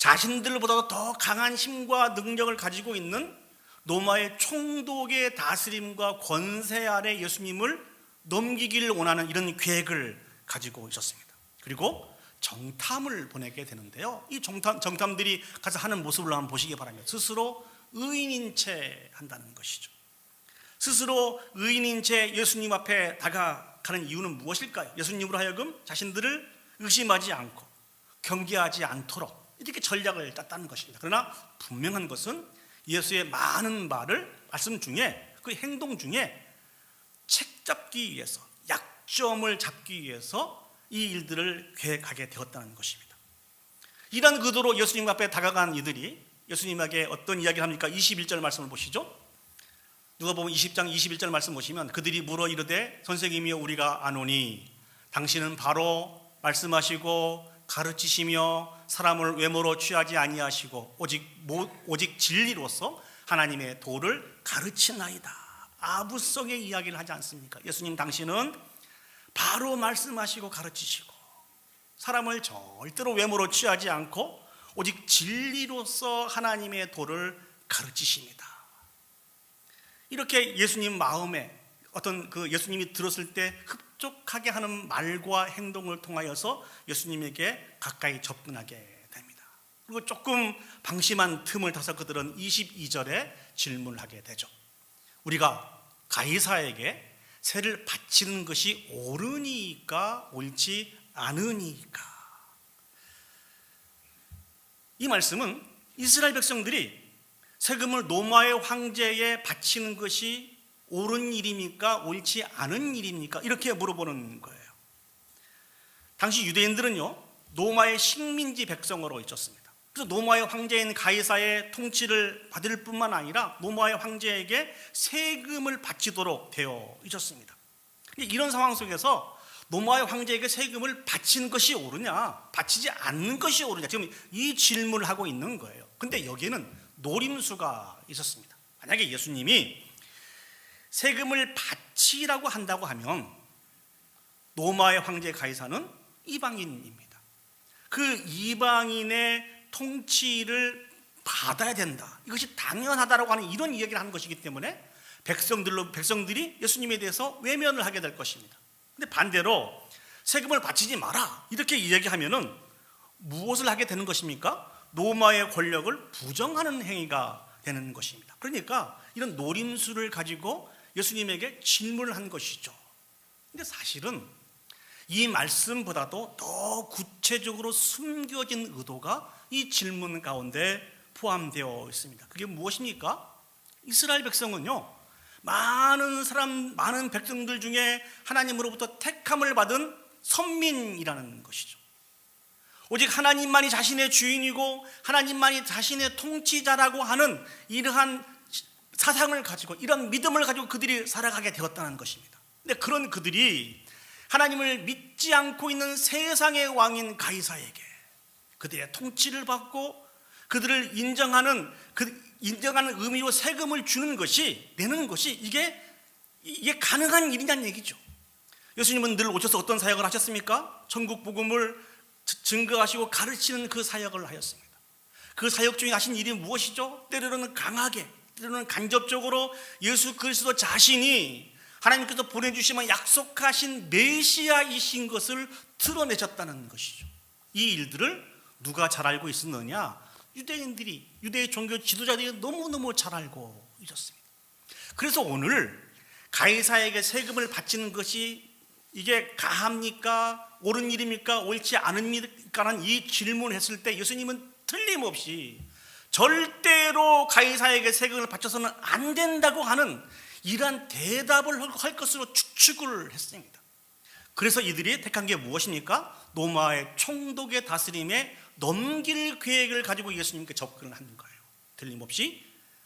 자신들보다도 더 강한 힘과 능력을 가지고 있는 로마의 총독의 다스림과 권세 아래 예수님을 넘기기를 원하는 이런 계획을 가지고 있었습니다. 그리고 정탐을 보내게 되는데요. 이 정탐, 정탐들이 가서 하는 모습을 한번 보시기 바랍니다. 스스로 의인인 채 한다는 것이죠. 스스로 의인인 채 예수님 앞에 다가가는 이유는 무엇일까요? 예수님으로 하여금 자신들을 의심하지 않고 경계하지 않도록 이렇게 전략을 짰다는 것입니다. 그러나 분명한 것은 예수의 많은 말을 말씀 중에 그 행동 중에 책 잡기 위해서 약점을 잡기 위해서 이 일들을 계획하게 되었다는 것입니다. 이러한 의도로 예수님 앞에 다가간 이들이 예수님에게 어떤 이야기를 합니까? 21절 말씀을 보시죠. 누가 보면 20장 21절 말씀 보시면 그들이 물어 이르되 선생님이여 우리가 아노니 당신은 바로 말씀하시고 가르치시며 사람을 외모로 취하지 아니하시고 오직 모, 오직 진리로서 하나님의 도를 가르치나이다. 아부성의 이야기를 하지 않습니까? 예수님 당신은 바로 말씀하시고 가르치시고 사람을 절대로 외모로 취하지 않고 오직 진리로서 하나님의 도를 가르치십니다. 이렇게 예수님 마음에 어떤 그 예수님이 들었을 때 흡 족하게 하는 말과 행동을 통하여서 예수님에게 가까이 접근하게 됩니다. 그리고 조금 방심한 틈을 타서 그들은 22절에 질문을 하게 되죠. 우리가 가이사에게 세를 바치는 것이 옳으니까 옳지 않으니까. 이 말씀은 이스라엘 백성들이 세금을 로마의 황제에 바치는 것이 옳은 일입니까? 옳지 않은 일입니까? 이렇게 물어보는 거예요. 당시 유대인들은요, 로마의 식민지 백성으로 있었습니다. 그래서 로마의 황제인 가이사의 통치를 받을 뿐만 아니라 로마의 황제에게 세금을 바치도록 되어 있었습니다. 이런 상황 속에서 로마의 황제에게 세금을 바치는 것이 옳으냐, 바치지 않는 것이 옳으냐, 지금 이 질문을 하고 있는 거예요. 근데 여기에는 노림수가 있었습니다. 만약에 예수님이 세금을 바치라고 한다고 하면 로마의 황제 가이사는 이방인입니다. 그 이방인의 통치를 받아야 된다. 이것이 당연하다라고 하는 이런 이야기를 하는 것이기 때문에 백성들로 백성들이 예수님에 대해서 외면을 하게 될 것입니다. 근데 반대로 세금을 바치지 마라 이렇게 이야기하면은 무엇을 하게 되는 것입니까? 로마의 권력을 부정하는 행위가 되는 것입니다. 그러니까 이런 노림수를 가지고 예수님에게 질문을 한 것이죠. 근데 사실은 이 말씀보다도 더 구체적으로 숨겨진 의도가 이 질문 가운데 포함되어 있습니다. 그게 무엇입니까? 이스라엘 백성은요, 많은 사람, 많은 백성들 중에 하나님으로부터 택함을 받은 선민이라는 것이죠. 오직 하나님만이 자신의 주인이고 하나님만이 자신의 통치자라고 하는 이러한 사상을 가지고 이런 믿음을 가지고 그들이 살아가게 되었다는 것입니다. 근데 그런 그들이 하나님을 믿지 않고 있는 세상의 왕인 가이사에게 그들의 통치를 받고 그들을 인정하는 그 인정하는 의미로 세금을 주는 것이 내는 것이 이게 이게 가능한 일이냐는 얘기죠. 예수님은 늘 오셔서 어떤 사역을 하셨습니까? 천국 복음을 증거하시고 가르치는 그 사역을 하였습니다. 그 사역 중에 하신 일이 무엇이죠? 때로는 강하게, 때로는 간접적으로 예수 그리스도 자신이 하나님께서 보내주시면 약속하신 메시아이신 것을 드러내셨다는 것이죠. 이 일들을 누가 잘 알고 있었느냐? 유대인들이 유대 종교 지도자들이 너무너무 잘 알고 있었습니다. 그래서 오늘 가이사에게 세금을 바치는 것이 이게 가합니까? 옳은 일입니까? 옳지 않습니까 라는 이 질문을 했을 때 예수님은 틀림없이 절대로 가이사에게 세금을 바쳐서는 안 된다고 하는 이러한 대답을 할 것으로 추측을 했습니다. 그래서 이들이 택한 게 무엇입니까? 로마의 총독의 다스림에 넘길 계획을 가지고 예수님께 접근을 하는 거예요. 틀림없이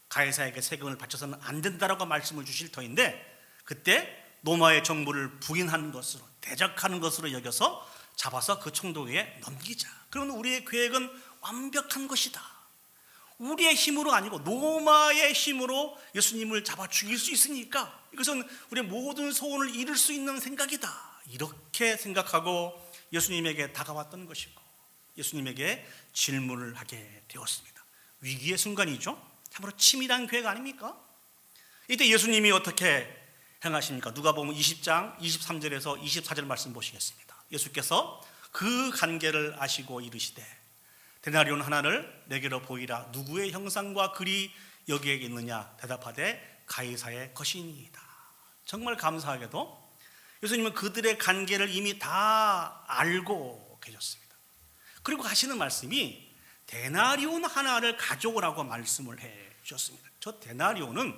가이사에게 세금을 바쳐서는 안 된다라고 말씀을 주실 터인데 그때 로마의 정부를 부인하는 것으로 대적하는 것으로 여겨서 잡아서 그 총독에게 넘기자. 그러면 우리의 계획은 완벽한 것이다. 우리의 힘으로 아니고 로마의 힘으로 예수님을 잡아 죽일 수 있으니까 이것은 우리의 모든 소원을 이룰 수 있는 생각이다. 이렇게 생각하고 예수님에게 다가왔던 것이고 예수님에게 질문을 하게 되었습니다. 위기의 순간이죠. 참으로 치밀한 계획 아닙니까? 이때 예수님이 어떻게 행하십니까? 누가 보면 20장 23절에서 24절 말씀 보시겠습니다. 예수께서 그 관계를 아시고 이르시되 데나리온 하나를 내게로 보이라 누구의 형상과 글이 여기에 있느냐 대답하되 가이사의 것이니이다. 정말 감사하게도 예수님은 그들의 관계를 이미 다 알고 계셨습니다. 그리고 하시는 말씀이 데나리온 하나를 가져오라고 말씀을 해 주셨습니다. 저 데나리온은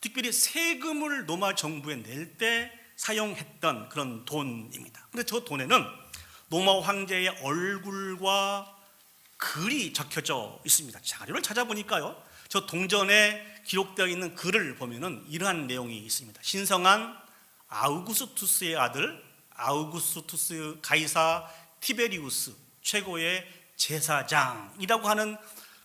특별히 세금을 로마 정부에 낼 때 사용했던 그런 돈입니다. 근데 저 돈에는 로마 황제의 얼굴과 글이 적혀져 있습니다. 자료를 찾아보니까요. 저 동전에 기록되어 있는 글을 보면은 이러한 내용이 있습니다. 신성한 아우구스투스의 아들 아우구스투스 가이사 티베리우스 최고의 제사장이라고 하는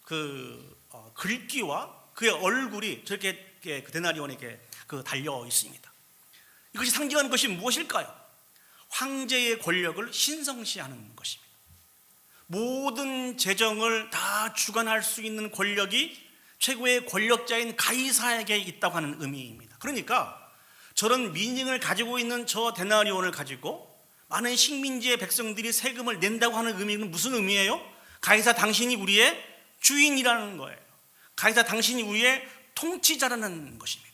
그 어, 글귀와 그의 얼굴이 저렇게 그 데나리온에게 그 달려 있습니다. 이것이 상징하는 것이 무엇일까요? 황제의 권력을 신성시하는 것입니다. 모든 재정을 다 주관할 수 있는 권력이 최고의 권력자인 가이사에게 있다고 하는 의미입니다. 그러니까 저런 미닝을 가지고 있는 저 데나리온을 가지고 많은 식민지의 백성들이 세금을 낸다고 하는 의미는 무슨 의미예요? 가이사 당신이 우리의 주인이라는 거예요. 가이사 당신이 우리의 통치자라는 것입니다.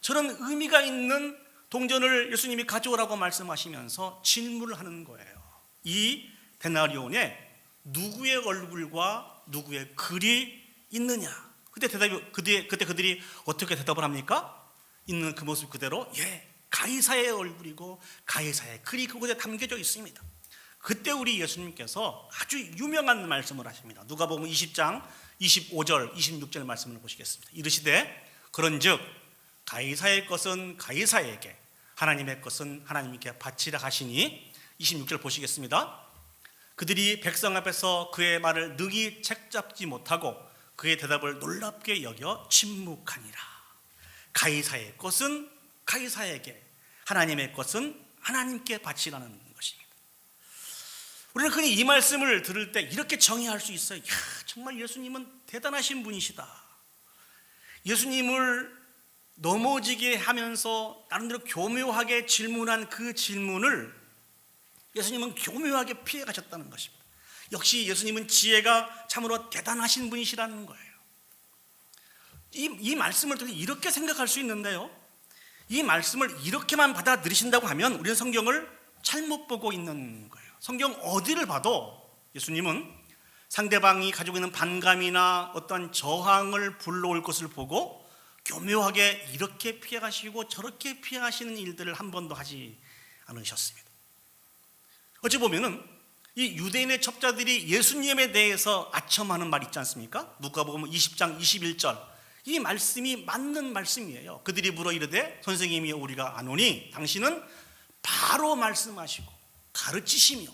저런 의미가 있는 동전을 예수님이 가져오라고 말씀하시면서 질문을 하는 거예요. 이 데나리온에 누구의 얼굴과 누구의 글이 있느냐? 그때 대답이 그때 그때 그들이 어떻게 대답을 합니까? 있는 그 모습 그대로 예 가이사의 얼굴이고 가이사의 글이 그곳에 담겨져 있습니다. 그때 우리 예수님께서 아주 유명한 말씀을 하십니다. 누가 보면 20장 25절 26절 말씀을 보시겠습니다. 이르시되 그런즉 가이사의 것은 가이사에게 하나님의 것은 하나님께 바치라 하시니 26절 보시겠습니다. 그들이 백성 앞에서 그의 말을 능히 책잡지 못하고 그의 대답을 놀랍게 여겨 침묵하니라. 가이사의 것은 가이사에게 하나님의 것은 하나님께 바치라는 것입니다. 우리는 흔히 이 말씀을 들을 때 이렇게 정의할 수 있어요. 야, 정말 예수님은 대단하신 분이시다. 예수님을 넘어지게 하면서 나름대로 교묘하게 질문한 그 질문을 예수님은 교묘하게 피해 가셨다는 것입니다. 역시 예수님은 지혜가 참으로 대단하신 분이시라는 거예요. 이, 이 말씀을 듣고 이렇게 생각할 수 있는데요. 이 말씀을 이렇게만 받아들이신다고 하면 우리는 성경을 잘못 보고 있는 거예요. 성경 어디를 봐도 예수님은 상대방이 가지고 있는 반감이나 어떤 저항을 불러올 것을 보고 교묘하게 이렇게 피해가시고 저렇게 피해가시는 일들을 한 번도 하지 않으셨습니다. 어찌 보면은 이 유대인의 첩자들이 예수님에 대해서 아첨하는 말 있지 않습니까? 누가 보면 20장 21절 이 말씀이 맞는 말씀이에요. 그들이 물어 이르되 선생님이 우리가 아노니 당신은 바로 말씀하시고 가르치시며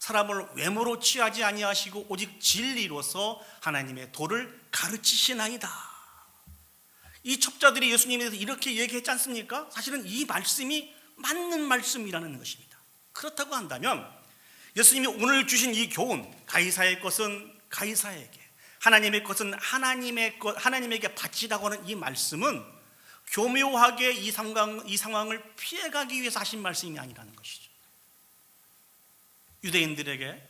사람을 외모로 취하지 아니하시고 오직 진리로서 하나님의 도를 가르치시나이다. 이 첩자들이 예수님에 대해서 이렇게 얘기했지 않습니까? 사실은 이 말씀이 맞는 말씀이라는 것입니다. 그렇다고 한다면 예수님이 오늘 주신 이 교훈 가이사의 것은 가이사에게 하나님의 것은 하나님의 것 하나님에게 바치라고 하는 이 말씀은 교묘하게 이 상황 이 상황을 피해가기 위해서 하신 말씀이 아니라는 것이죠. 유대인들에게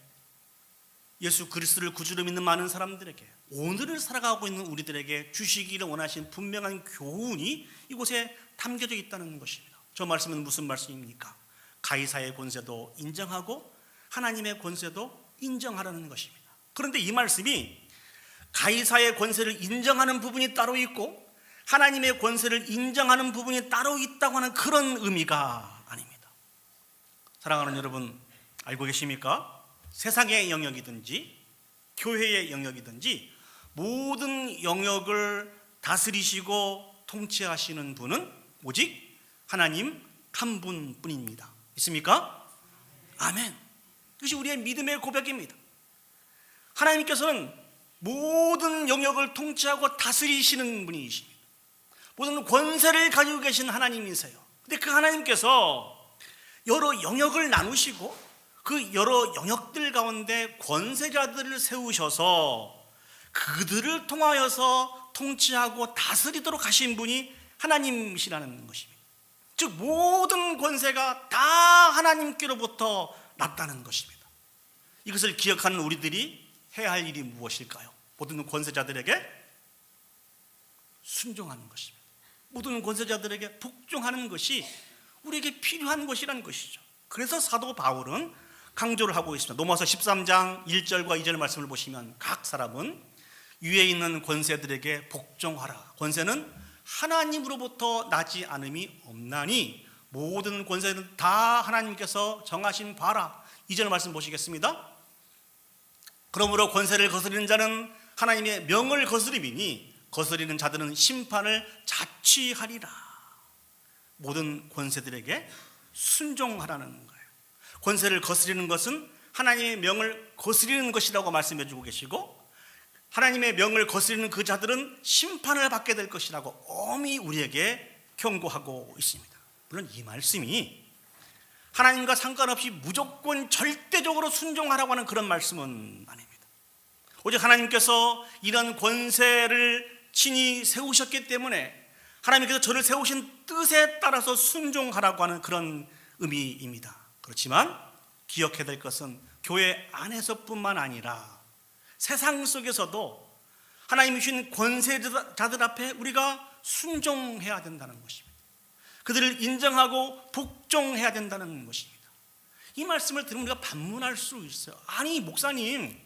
예수 그리스도를 구주로 믿는 많은 사람들에게 오늘을 살아가고 있는 우리들에게 주시기를 원하신 분명한 교훈이 이곳에 담겨져 있다는 것입니다. 저 말씀은 무슨 말씀입니까? 가이사의 권세도 인정하고 하나님의 권세도 인정하라는 것입니다. 그런데 이 말씀이 가이사의 권세를 인정하는 부분이 따로 있고 하나님의 권세를 인정하는 부분이 따로 있다고 하는 그런 의미가 아닙니다. 사랑하는 여러분, 알고 계십니까? 세상의 영역이든지 교회의 영역이든지 모든 영역을 다스리시고 통치하시는 분은 오직 하나님 한 분뿐입니다. 있습니까? 아멘. 이것이 우리의 믿음의 고백입니다. 하나님께서는 모든 영역을 통치하고 다스리시는 분이십니다. 모든 권세를 가지고 계신 하나님이세요. 근데 그 하나님께서 여러 영역을 나누시고 그 여러 영역들 가운데 권세자들을 세우셔서 그들을 통하여서 통치하고 다스리도록 하신 분이 하나님이시라는 것입니다. 즉 모든 권세가 다 하나님께로부터 났다는 것입니다. 이것을 기억하는 우리들이 해야 할 일이 무엇일까요? 모든 권세자들에게 순종하는 것입니다. 모든 권세자들에게 복종하는 것이 우리에게 필요한 것이라는 것이죠. 그래서 사도 바울은 강조를 하고 있습니다. 로마서 13장 1절과 2절 말씀을 보시면 각 사람은 위에 있는 권세들에게 복종하라. 권세는 하나님으로부터 나지 않음이 없나니 모든 권세는 다 하나님께서 정하신 바라. 2절 말씀 보시겠습니다. 그러므로 권세를 거스리는 자는 하나님의 명을 거스림이니 거스리는 자들은 심판을 자취하리라. 모든 권세들에게 순종하라는 거예요. 권세를 거스리는 것은 하나님의 명을 거스리는 것이라고 말씀해 주고 계시고 하나님의 명을 거스리는 그 자들은 심판을 받게 될 것이라고 엄히 우리에게 경고하고 있습니다. 물론 이 말씀이 하나님과 상관없이 무조건 절대적으로 순종하라고 하는 그런 말씀은 아닙니다. 오직 하나님께서 이런 권세를 친히 세우셨기 때문에 하나님께서 저를 세우신 뜻에 따라서 순종하라고 하는 그런 의미입니다. 그렇지만 기억해야 될 것은 교회 안에서뿐만 아니라 세상 속에서도 하나님이 주신 권세자들 앞에 우리가 순종해야 된다는 것입니다. 그들을 인정하고 복종해야 된다는 것입니다. 이 말씀을 들으면 우리가 반문할 수 있어요. 아니, 목사님,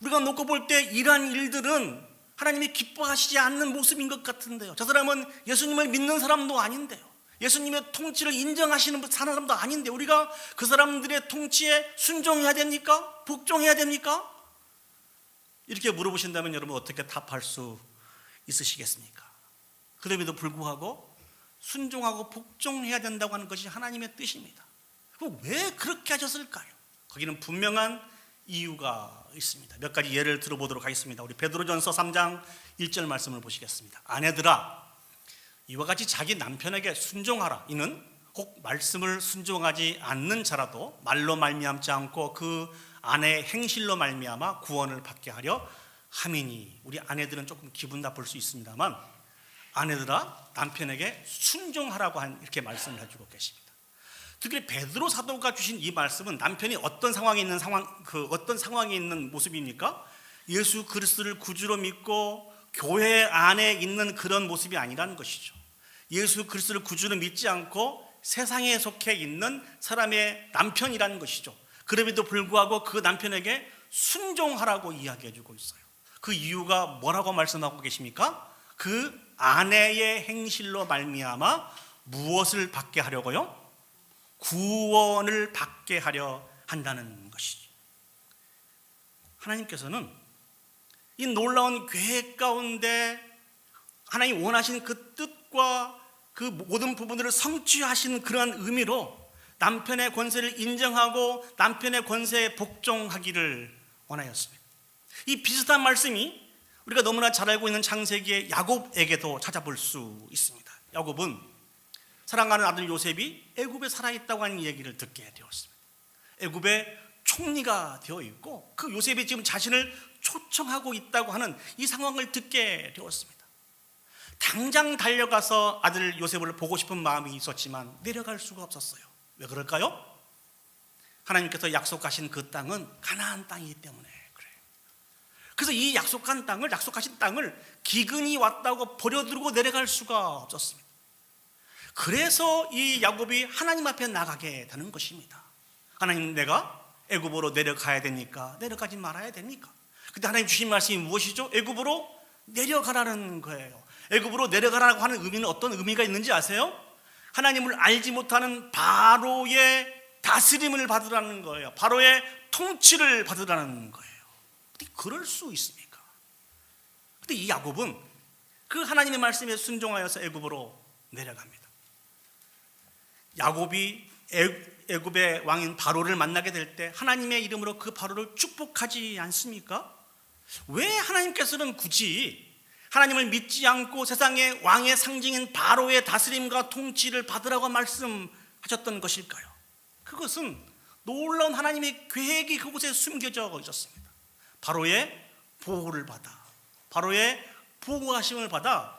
우리가 놓고 볼 때 이러한 일들은 하나님이 기뻐하시지 않는 모습인 것 같은데요. 저 사람은 예수님을 믿는 사람도 아닌데요. 예수님의 통치를 인정하시는 사람도 아닌데 우리가 그 사람들의 통치에 순종해야 됩니까? 복종해야 됩니까? 이렇게 물어보신다면 여러분 어떻게 답할 수 있으시겠습니까? 그럼에도 불구하고 순종하고 복종해야 된다고 하는 것이 하나님의 뜻입니다. 그럼 왜 그렇게 하셨을까요? 거기는 분명한 이유가 있습니다. 몇 가지 예를 들어보도록 하겠습니다. 우리 베드로전서 3장 1절 말씀을 보시겠습니다. 아내들아 이와 같이 자기 남편에게 순종하라. 이는 꼭 말씀을 순종하지 않는 자라도 말로 말미암지 않고 그 아내의 행실로 말미암아 구원을 받게 하려 함이니 우리 아내들은 조금 기분 나쁠 수 있습니다만 아내들아 남편에게 순종하라고 한 이렇게 말씀을 해주고 계십니다. 특히 베드로 사도가 주신 이 말씀은 남편이 어떤 상황에 있는 상황 그 어떤 상황에 있는 모습입니까? 예수 그리스도를 구주로 믿고 교회 안에 있는 그런 모습이 아니라는 것이죠. 예수 그리스도를 구주로 믿지 않고 세상에 속해 있는 사람의 남편이라는 것이죠. 그럼에도 불구하고 그 남편에게 순종하라고 이야기해 주고 있어요. 그 이유가 뭐라고 말씀하고 계십니까? 그 아내의 행실로 말미암아 무엇을 받게 하려고요? 구원을 받게 하려 한다는 것이죠. 하나님께서는 이 놀라운 계획 가운데 하나님 원하신 그 뜻과 그 모든 부분들을 성취하신 그러한 의미로 남편의 권세를 인정하고 남편의 권세에 복종하기를 원하였습니다. 이 비슷한 말씀이 우리가 너무나 잘 알고 있는 창세기의 야곱에게도 찾아볼 수 있습니다. 야곱은 사랑하는 아들 요셉이 애굽에 살아 있다고 하는 얘기를 듣게 되었습니다. 애굽의 총리가 되어 있고 그 요셉이 지금 자신을 초청하고 있다고 하는 이 상황을 듣게 되었습니다. 당장 달려가서 아들 요셉을 보고 싶은 마음이 있었지만 내려갈 수가 없었어요. 왜 그럴까요? 하나님께서 약속하신 그 땅은 가나안 땅이기 때문에 그래요. 그래서 이 약속한 땅을 약속하신 땅을 기근이 왔다고 버려두고 내려갈 수가 없었습니다. 그래서 이 야곱이 하나님 앞에 나가게 되는 것입니다. 하나님 내가 애굽으로 내려가야 됩니까? 내려가지 말아야 됩니까? 근데 하나님 주신 말씀이 무엇이죠? 애굽으로 내려가라는 거예요. 애굽으로 내려가라고 하는 의미는 어떤 의미가 있는지 아세요? 하나님을 알지 못하는 바로의 다스림을 받으라는 거예요. 바로의 통치를 받으라는 거예요. 어떻게 그럴 수 있습니까? 근데 이 야곱은 그 하나님의 말씀에 순종하여서 애굽으로 내려갑니다. 야곱이 애굽의 왕인 바로를 만나게 될 때 하나님의 이름으로 그 바로를 축복하지 않습니까? 왜 하나님께서는 굳이 하나님을 믿지 않고 세상의 왕의 상징인 바로의 다스림과 통치를 받으라고 말씀하셨던 것일까요? 그것은 놀라운 하나님의 계획이 그곳에 숨겨져 있었습니다. 바로의 보호를 받아 바로의 보호하심을 받아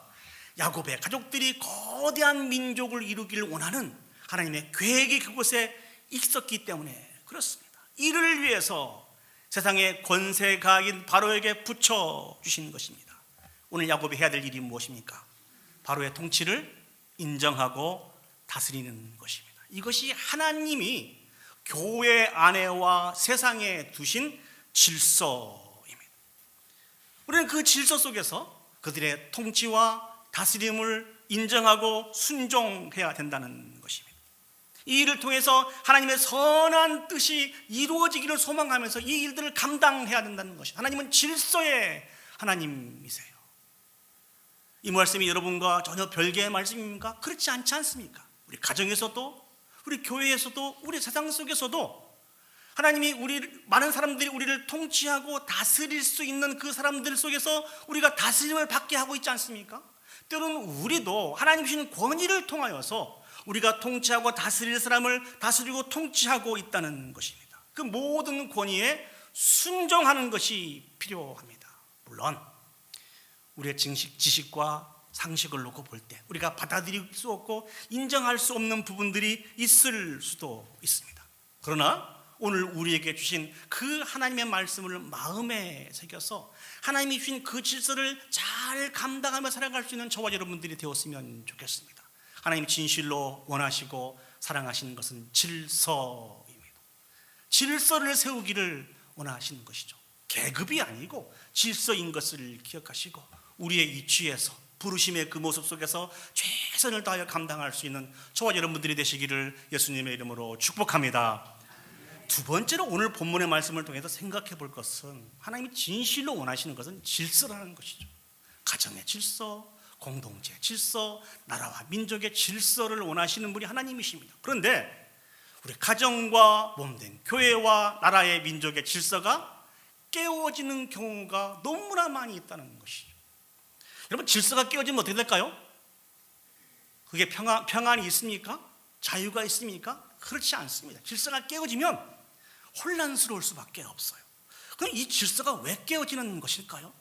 야곱의 가족들이 거대한 민족을 이루기를 원하는 하나님의 계획이 그곳에 있었기 때문에 그렇습니다. 이를 위해서 세상의 권세가인 바로에게 붙여 주신 것입니다. 오늘 야곱이 해야 될 일이 무엇입니까? 바로의 통치를 인정하고 다스리는 것입니다. 이것이 하나님이 교회 안에와 세상에 두신 질서입니다. 우리는 그 질서 속에서 그들의 통치와 다스림을 인정하고 순종해야 된다는 것입니다. 이 일을 통해서 하나님의 선한 뜻이 이루어지기를 소망하면서 이 일들을 감당해야 된다는 것이 하나님은 질서의 하나님이세요. 이 말씀이 여러분과 전혀 별개의 말씀입니까? 그렇지 않지 않습니까? 우리 가정에서도 우리 교회에서도 우리 세상 속에서도 하나님이 우리 많은 사람들이 우리를 통치하고 다스릴 수 있는 그 사람들 속에서 우리가 다스림을 받게 하고 있지 않습니까? 때로는 우리도 하나님 주신 권위를 통하여서 우리가 통치하고 다스릴 사람을 다스리고 통치하고 있다는 것입니다. 그 모든 권위에 순종하는 것이 필요합니다. 물론 우리의 지식, 지식과 상식을 놓고 볼 때 우리가 받아들일 수 없고 인정할 수 없는 부분들이 있을 수도 있습니다. 그러나 오늘 우리에게 주신 그 하나님의 말씀을 마음에 새겨서 하나님이 주신 그 질서를 잘 감당하며 살아갈 수 있는 저와 여러분들이 되었으면 좋겠습니다. 하나님 진실로 원하시고 사랑하시는 것은 질서입니다. 질서를 세우기를 원하시는 것이죠. 계급이 아니고 질서인 것을 기억하시고 우리의 위치에서 부르심의 그 모습 속에서 최선을 다하여 감당할 수 있는 저와 여러분들이 되시기를 예수님의 이름으로 축복합니다. 두 번째로 오늘 본문의 말씀을 통해서 생각해 볼 것은 하나님이 진실로 원하시는 것은 질서라는 것이죠. 가정의 질서, 공동체 질서, 나라와 민족의 질서를 원하시는 분이 하나님이십니다. 그런데 우리 가정과 몸된 교회와 나라의 민족의 질서가 깨워지는 경우가 너무나 많이 있다는 것이죠. 여러분 질서가 깨어지면 어떻게 될까요? 그게 평안, 평안이 있습니까? 자유가 있습니까? 그렇지 않습니다. 질서가 깨어지면 혼란스러울 수밖에 없어요. 그럼 이 질서가 왜 깨어지는 것일까요?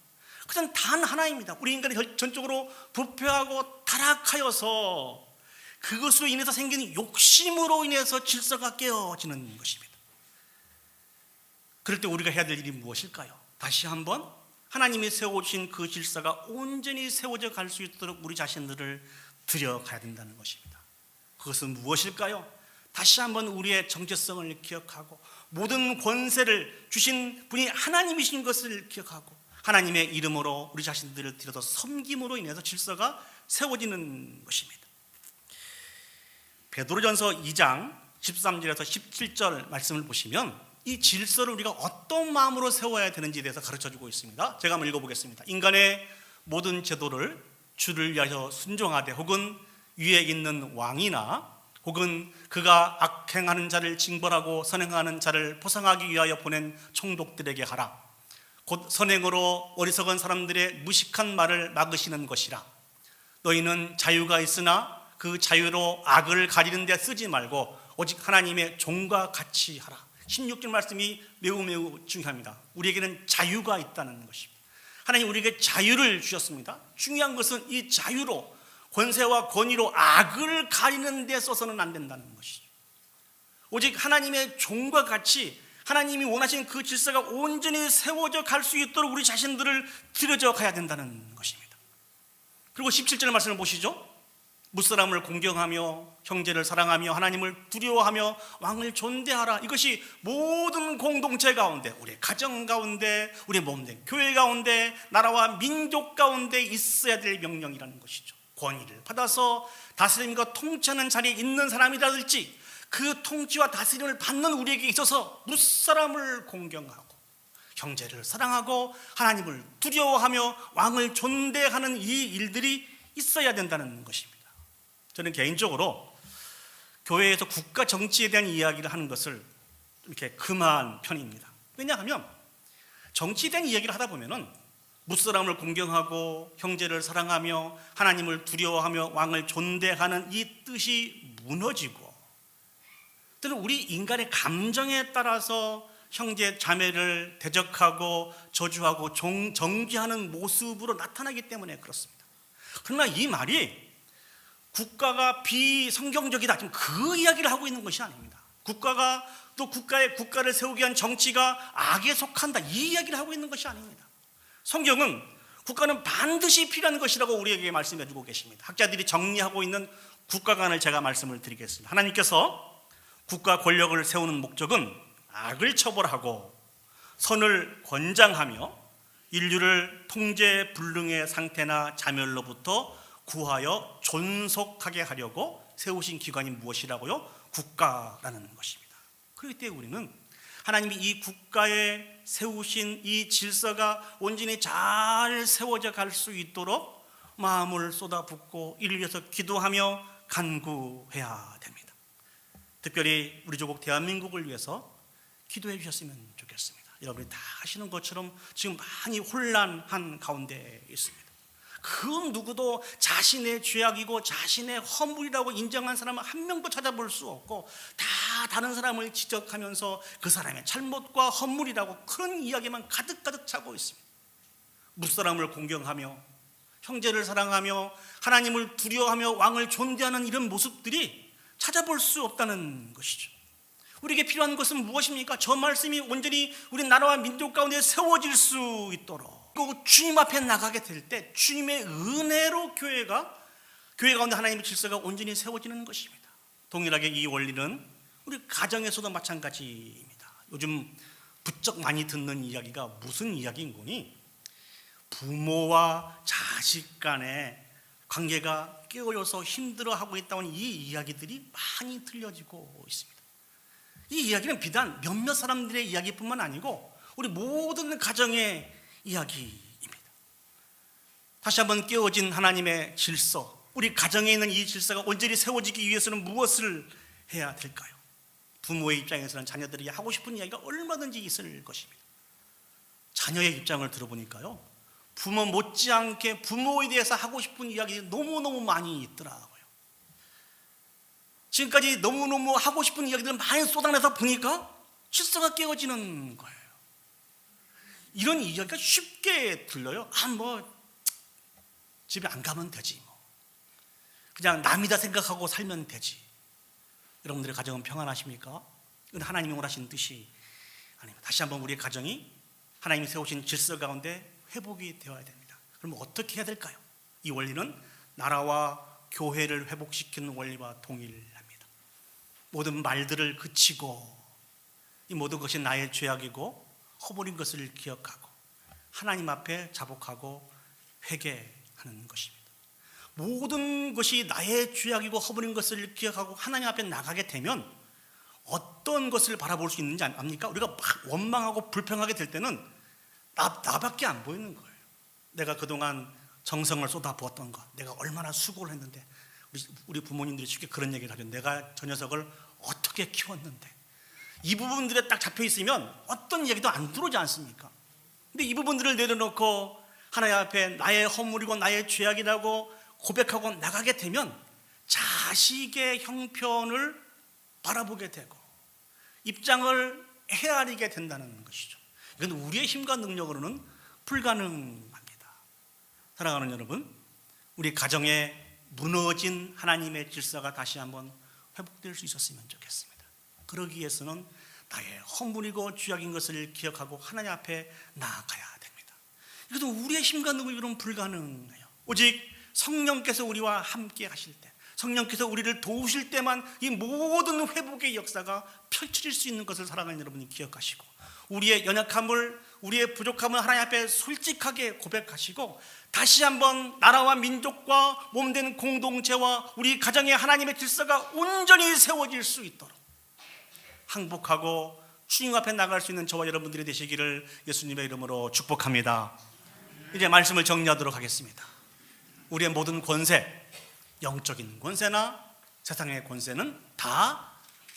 그냥 단 하나입니다. 우리 인간이 전적으로 부패하고 타락하여서 그것으로 인해서 생긴 욕심으로 인해서 질서가 깨어지는 것입니다. 그럴 때 우리가 해야 될 일이 무엇일까요? 다시 한번 하나님이 세워주신 그 질서가 온전히 세워져 갈 수 있도록 우리 자신들을 들여가야 된다는 것입니다. 그것은 무엇일까요? 다시 한번 우리의 정체성을 기억하고 모든 권세를 주신 분이 하나님이신 것을 기억하고 하나님의 이름으로 우리 자신들을 들여서 섬김으로 인해서 질서가 세워지는 것입니다. 베드로전서 2장 13절에서 17절 말씀을 보시면 이 질서를 우리가 어떤 마음으로 세워야 되는지에 대해서 가르쳐 주고 있습니다. 제가 한번 읽어보겠습니다. 인간의 모든 제도를 주를 위하여 순종하되 혹은 위에 있는 왕이나 혹은 그가 악행하는 자를 징벌하고 선행하는 자를 포상하기 위하여 보낸 총독들에게 하라. 곧 선행으로 어리석은 사람들의 무식한 말을 막으시는 것이라. 너희는 자유가 있으나 그 자유로 악을 가리는 데 쓰지 말고 오직 하나님의 종과 같이 하라. 16절 말씀이 매우 매우 중요합니다. 우리에게는 자유가 있다는 것입니다. 하나님 우리에게 자유를 주셨습니다. 중요한 것은 이 자유로 권세와 권위로 악을 가리는 데 써서는 안 된다는 것이죠. 오직 하나님의 종과 같이 하나님이 원하시는 그 질서가 온전히 세워져 갈 수 있도록 우리 자신들을 들여져 가야 된다는 것입니다. 그리고 17절 말씀을 보시죠. 무사람을 공경하며 형제를 사랑하며 하나님을 두려워하며 왕을 존대하라. 이것이 모든 공동체 가운데, 우리 가정 가운데, 우리 몸된 교회 가운데, 나라와 민족 가운데 있어야 될 명령이라는 것이죠. 권위를 받아서 다스림과 통치하는 자리에 있는 사람이라든지 그 통치와 다스림을 받는 우리에게 있어서 무사람을 공경하고 형제를 사랑하고 하나님을 두려워하며 왕을 존대하는 이 일들이 있어야 된다는 것입니다. 저는 개인적으로 교회에서 국가 정치에 대한 이야기를 하는 것을 이렇게 금한 편입니다. 왜냐하면 정치에 대한 이야기를 하다 보면은 무사람을 공경하고 형제를 사랑하며 하나님을 두려워하며 왕을 존대하는 이 뜻이 무너지고 때는 우리 인간의 감정에 따라서 형제 자매를 대적하고 저주하고 종- 정죄하는 모습으로 나타나기 때문에 그렇습니다. 그러나 이 말이 국가가 비성경적이다. 지금 그 이야기를 하고 있는 것이 아닙니다. 국가가 또 국가의 국가를 세우기 위한 정치가 악에 속한다. 이 이야기를 하고 있는 것이 아닙니다. 성경은 국가는 반드시 필요한 것이라고 우리에게 말씀해 주고 계십니다. 학자들이 정리하고 있는 국가관을 제가 말씀을 드리겠습니다. 하나님께서 국가 권력을 세우는 목적은 악을 처벌하고 선을 권장하며 인류를 통제 불능의 상태나 자멸로부터 구하여 존속하게 하려고 세우신 기관이 무엇이라고요? 국가라는 것입니다. 그렇기 때문에 우리는 하나님이 이 국가에 세우신 이 질서가 온전히 잘 세워져 갈 수 있도록 마음을 쏟아붓고 이를 위해서 기도하며 간구해야 됩니다. 특별히 우리 조국 대한민국을 위해서 기도해 주셨으면 좋겠습니다. 여러분이 다 아시는 것처럼 지금 많이 혼란한 가운데 있습니다. 그 누구도 자신의 죄악이고 자신의 허물이라고 인정한 사람은 한 명도 찾아볼 수 없고 다 다른 사람을 지적하면서 그 사람의 잘못과 허물이라고 그런 이야기만 가득가득 차고 있습니다. 무사람을 공경하며 형제를 사랑하며 하나님을 두려워하며 왕을 존대하는 이런 모습들이 찾아볼 수 없다는 것이죠. 우리에게 필요한 것은 무엇입니까? 저 말씀이 온전히 우리 나라와 민족 가운데 세워질 수 있도록 주님 앞에 나가게 될 때 주님의 은혜로 교회가 교회 가운데 하나님의 질서가 온전히 세워지는 것입니다. 동일하게 이 원리는 우리 가정에서도 마찬가지입니다. 요즘 부쩍 많이 듣는 이야기가 무슨 이야기인 거니? 부모와 자식 간의 관계가 깨어져서 힘들어하고 있다는 이 이야기들이 많이 들려지고 있습니다. 이 이야기는 비단 몇몇 사람들의 이야기뿐만 아니고 우리 모든 가정의 이야기입니다. 다시 한번 깨어진 하나님의 질서, 우리 가정에 있는 이 질서가 온전히 세워지기 위해서는 무엇을 해야 될까요? 부모의 입장에서는 자녀들이 하고 싶은 이야기가 얼마든지 있을 것입니다. 자녀의 입장을 들어보니까요, 부모 못지않게 부모에 대해서 하고 싶은 이야기들이 너무너무 많이 있더라고요. 지금까지 너무너무 하고 싶은 이야기들을 많이 쏟아내서 보니까 질서가 깨어지는 거예요. 이런 이야기가 쉽게 들려요. 아, 뭐, 집에 안 가면 되지. 뭐. 그냥 남이다 생각하고 살면 되지. 여러분들의 가정은 평안하십니까? 이건 하나님이 원하시는 뜻이 아닙니다. 다시 한번 우리의 가정이 하나님이 세우신 질서 가운데 회복이 되어야 됩니다. 그럼 어떻게 해야 될까요? 이 원리는 나라와 교회를 회복시키는 원리와 동일합니다. 모든 말들을 그치고 이 모든 것이 나의 죄악이고 허물인 것을 기억하고 하나님 앞에 자복하고 회개하는 것입니다. 모든 것이 나의 죄악이고 허물인 것을 기억하고 하나님 앞에 나가게 되면 어떤 것을 바라볼 수 있는지 압니까? 우리가 막 원망하고 불평하게 될 때는 나, 나밖에 안 보이는 거예요. 내가 그동안 정성을 쏟아부었던 것, 내가 얼마나 수고를 했는데 우리, 부모님들이 쉽게 그런 얘기를 하죠. 내가 저 녀석을 어떻게 키웠는데 이 부분들에 딱 잡혀 있으면 어떤 얘기도 안 들어오지 않습니까? 근데 이 부분들을 내려놓고 하나님 앞에 나의 허물이고 나의 죄악이라고 고백하고 나가게 되면 자식의 형편을 바라보게 되고 입장을 헤아리게 된다는 것이죠. 이건 우리의 힘과 능력으로는 불가능합니다. 사랑하는 여러분, 우리 가정에 무너진 하나님의 질서가 다시 한번 회복될 수 있었으면 좋겠습니다. 그러기 위해서는 나의 허물이고 죄악인 것을 기억하고 하나님 앞에 나아가야 됩니다. 이것도 우리의 힘과 능력으로는 불가능해요. 오직 성령께서 우리와 함께 하실 때, 성령께서 우리를 도우실 때만 이 모든 회복의 역사가 펼쳐질 수 있는 것을 사랑하는 여러분이 기억하시고 우리의 연약함을 우리의 부족함을 하나님 앞에 솔직하게 고백하시고 다시 한번 나라와 민족과 몸된 공동체와 우리 가정의 하나님의 질서가 온전히 세워질 수 있도록 항복하고 주님 앞에 나갈 수 있는 저와 여러분들이 되시기를 예수님의 이름으로 축복합니다. 이제 말씀을 정리하도록 하겠습니다. 우리의 모든 권세, 영적인 권세나 세상의 권세는 다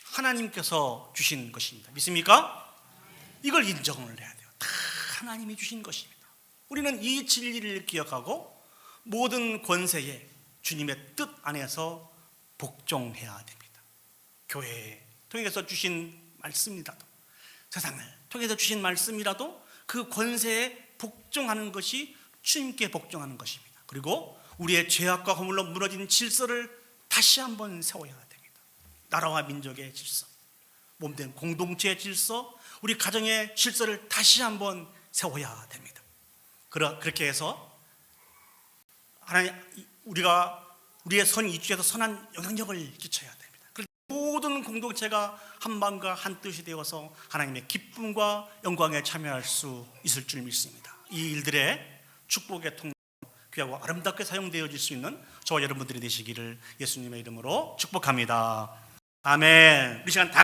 하나님께서 주신 것입니다. 믿습니까? 이걸 인정을 해야 돼요. 다 하나님이 주신 것입니다. 우리는 이 진리를 기억하고 모든 권세에 주님의 뜻 안에서 복종해야 됩니다. 교회의 통해서 주신 말씀이라도 세상을 통해서 주신 말씀이라도 그 권세에 복종하는 것이 주님께 복종하는 것입니다. 그리고 우리의 죄악과 허물로 무너진 질서를 다시 한번 세워야 됩니다. 나라와 민족의 질서, 몸된 공동체의 질서, 우리 가정의 질서를 다시 한번 세워야 됩니다. 그렇게 해서 하나님 우리가 우리의 선 이주에서 선한 영향력을 끼쳐야. 그 모든 공동체가 한 마음과 한 뜻이 되어서 하나님의 기쁨과 영광에 참여할 수 있을 줄 믿습니다. 이 일들의 축복의 통 귀하고 아름답게 사용되어질 수 있는 저와 여러분들이 되시기를 예수님의 이름으로 축복합니다. 아멘. 우리 시간 다